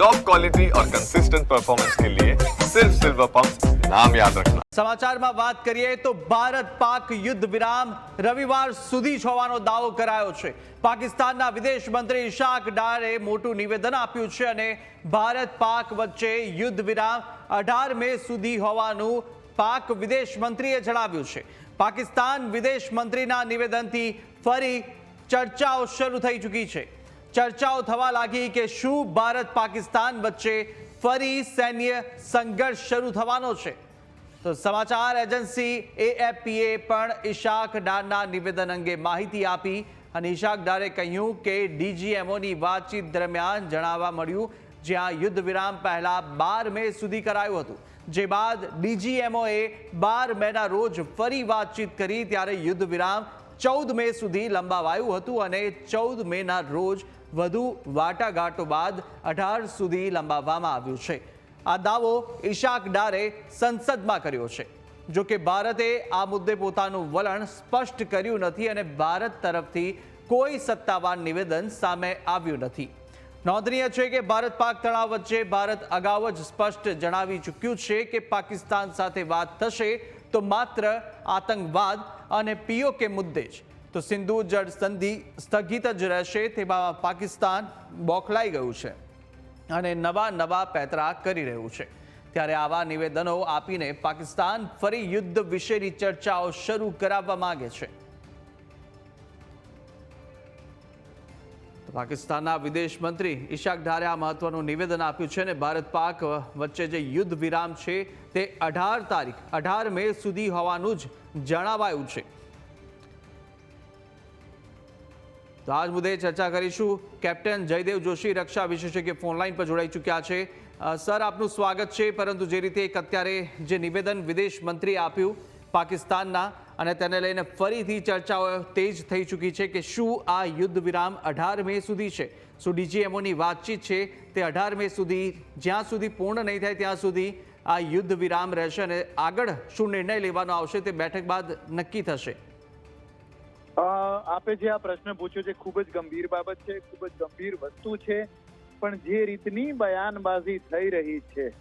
Top quality और consistent performance के लिए सिर्फ सिल्वर पंप नाम याद रखना સમાચારમાં વાત કરીએ તો ભારત પાક યુદ્ધ વિરામ રવિવાર સુધી જ હોવાનો દાવો કરાયો છે પાકિસ્તાનના વિદેશ મંત્રી ઇશાક ડારે મોટું નિવેદન આપ્યું છે અને ભારત પાક વચ્ચે યુદ્ધ વિરામ અઢાર મે સુધી હોવાનું પાક વિદેશ મંત્રીએ જણાવ્યું છે પાકિસ્તાન વિદેશ મંત્રીના નિવેદનથી ફરી ચર્ચાઓ શરૂ થઈ ચૂકી છે ચર્ચાઓ થવા લાગી કે શું ભારત પાકિસ્તાન વચ્ચે ફરી સૈન્ય સંઘર્ષ શરૂ થવાનો છે. તો સમાચાર એજન્સી એએફપીએ પણ ઈશાક ડારના નિવેદન અંગે માહિતી આપી અને ઈશાક ડારે કહ્યું કે ડીજીએમઓની વાતચીત દરમિયાન જણાવવા મળ્યું, જ્યાં યુદ્ધ વિરામ પહેલા બાર મે સુધી કરાયું હતું. જે બાદ ડીજીએમઓએ બાર મેના રોજ ફરી વાતચીત કરી, ત્યારે યુદ્ધ વિરામ ચૌદ મે સુધી લંબાવાયું હતું અને ચૌદ મેના રોજ વધુ વાટાઘાટો બાદ અઢાર સુધી લંબાવવામાં આવ્યું છે. આ દાવો ઇશાક ડારે સંસદમાં કર્યો છે. જો કે ભારતે આ મુદ્દે પોતાનું વલણ સ્પષ્ટ કર્યું નથી અને ભારત તરફથી કોઈ સત્તાવાર નિવેદન સામે આવ્યું નથી. નોંધનીય છે કે ભારત પાક તણાવ વચ્ચે ભારત અગાઉ જ સ્પષ્ટ જણાવી ચૂક્યું છે કે પાકિસ્તાન સાથે વાત થશે તો માત્ર આતંકવાદ અને પીઓકે મુદ્દે જ. તો સિંધુ જળ સંધિ સ્થગિત જ રહેશે તેમાં પાકિસ્તાન બોખલાઈ ગયું છે અને નવા નવા પેતરા કરી રહ્યું છે. ત્યારે આવા નિવેદનો આપીને પાકિસ્તાન ફરી યુદ્ધ વિશેની ચર્ચાઓ શરૂ કરાવવા માંગે છે. પાકિસ્તાનના વિદેશ મંત્રી ઈશાક ઢારે આ મહત્વનું નિવેદન આપ્યું છે અને ભારત પાક વચ્ચે જે યુદ્ધ વિરામ છે તે અઢાર તારીખ, અઢાર મે સુધી હોવાનું જ જણાવાયું છે. તો આજ મુદ્દે ચર્ચા કરીશું. કેપ્ટન જયદેવ જોશી રક્ષા વિશેષજ્ઞ ફોનલાઈન પર જોડાઈ ચૂક્યા છે. સર, આપનું સ્વાગત છે. પરંતુ જે રીતે એક અત્યારે જે નિવેદન વિદેશ મંત્રી આપ્યું પાકિસ્તાનના, અને તેને લઈને ફરીથી ચર્ચાઓ તેજ થઈ ચૂકી છે કે શું આ યુદ્ધ વિરામ અઢાર મે સુધી છે? શું ડીજીએમઓની વાતચીત છે તે અઢાર મે સુધી, જ્યાં સુધી પૂર્ણ નહીં થાય ત્યાં સુધી આ યુદ્ધ વિરામ રહેશે અને આગળ શું નિર્ણય લેવાનો આવશે તે બેઠક બાદ નક્કી થશે? આપે જે આ પ્રશ્ન પૂછ્યો છે, ખૂબ જ ગંભીર બાબત છે, ખૂબ જ ગંભીર વસ્તુ છે, પણ જે રીતની બયાનબાજી થઈ રહી છે,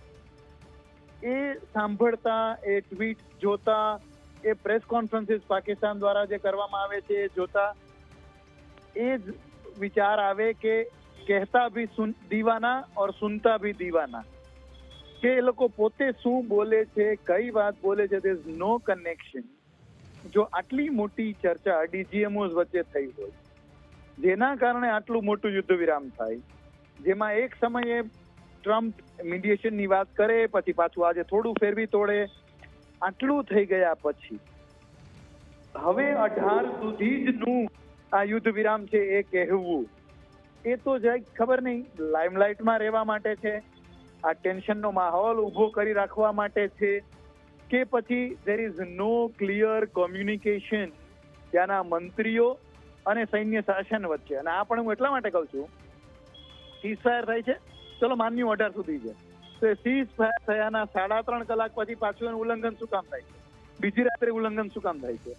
એ સાંભળતા, એ ટ્વીટ જોતા, એ પ્રેસ કોન્ફરન્સીસ પાકિસ્તાન દ્વારા જે કરવામાં આવે છે, એ જોતા, એ જ વિચાર આવે કે કહેતા ભી દીવાના ઓર સુનતા ભી દીવાના, કે એ લોકો પોતે શું બોલે છે, કઈ વાત બોલે છે, there ઇઝ નો કનેક્શન જો આટલી મોટી ચર્ચા ડીજીએમઓઝ વચ્ચે થઈ હોય, જેના કારણે આટલું મોટું યુદ્ધ વિરામ થાય, જેમાં એક સમયે ટ્રમ્પ મીડિયેશનની વાત કરે, પછી પાછું આજે થોડું ફેરવી તોડે, આટલું થઈ ગયા પછી, હવે અઢાર સુધી જ નું આ યુદ્ધ વિરામ છે એ કહેવું, એ તો જાય ખબર નહીં, લાઇમલાઇટમાં રહેવા માટે છે, આ ટેન્શનનો માહોલ ઊભો કરી રાખવા માટે છે કે પછી there is no clear communication ત્યાંના મંત્રીઓ અને સૈન્ય શાસન વચ્ચે. અને આ પણ હું એટલા માટે કહું છું સીઝફાયર થાય છે, ચલો માન્યું અઢાર સુધી છે તો એ સીઝફાયર થયાના સાડા ત્રણ કલાક પછી પાછું એનું ઉલ્લંઘન શું કામ થાય છે? બીજી રાત્રે ઉલ્લંઘન શું કામ થાય છે?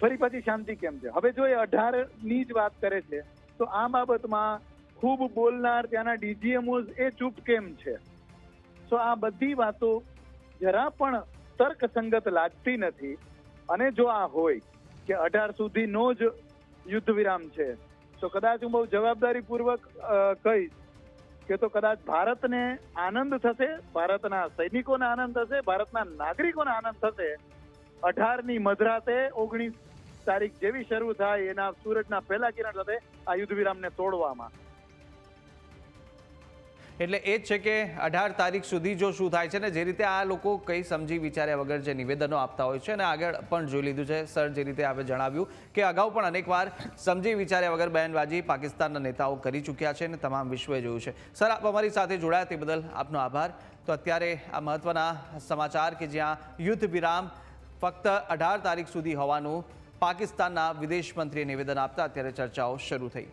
ફરી પછી શાંતિ કેમ છે? હવે જો એ અઢારની જ વાત કરે છે, તો આ બાબતમાં ખૂબ બોલનાર ત્યાંના ડીજીએમઓઝ એ ચૂપ કેમ છે? તો આ બધી વાતો જરા પણ તર્કસંગત લાગતી નથી. અને જો આ હોય કે અઢાર સુધીનો જ યુદ્ધ વિરામ છે, તો કદાચ હું બહુ જવાબદારીપૂર્વક કહીશ કે તો કદાચ ભારતને આનંદ થશે, ભારતના સૈનિકોને આનંદ થશે, ભારતના નાગરિકોને આનંદ થશે. અઢારની મધરાતે ઓગણીસ તારીખ જેવી શરૂ થાય, એના સૂરજના પહેલા કિરણ સાથે આ યુદ્ધ વિરામને તોડવામાં. એટલે એ જ છે કે અઢાર તારીખ સુધી જો શું થાય છે ને, જે રીતે આ લોકો કંઈ સમજી વિચાર્યા વગર જે નિવેદનો આપતા હોય છે, અને આગળ પણ જોઈ લીધું છે, સર જે રીતે આપણે જણાવ્યું કે અગાઉ પણ અનેકવાર સમજી વિચાર્યા વગર બહેનબાજી પાકિસ્તાનના નેતાઓ કરી ચૂક્યા છે અને તમામ વિશ્વએ જોયું છે. સર, આપ અમારી સાથે જોડાયા તે બદલ આપનો આભાર. તો અત્યારે આ મહત્વના સમાચાર કે જ્યાં યુદ્ધ વિરામ ફક્ત અઢાર તારીખ સુધી હોવાનું પાકિસ્તાનના વિદેશ મંત્રીએ નિવેદન આપતા અત્યારે ચર્ચાઓ શરૂ થઈ.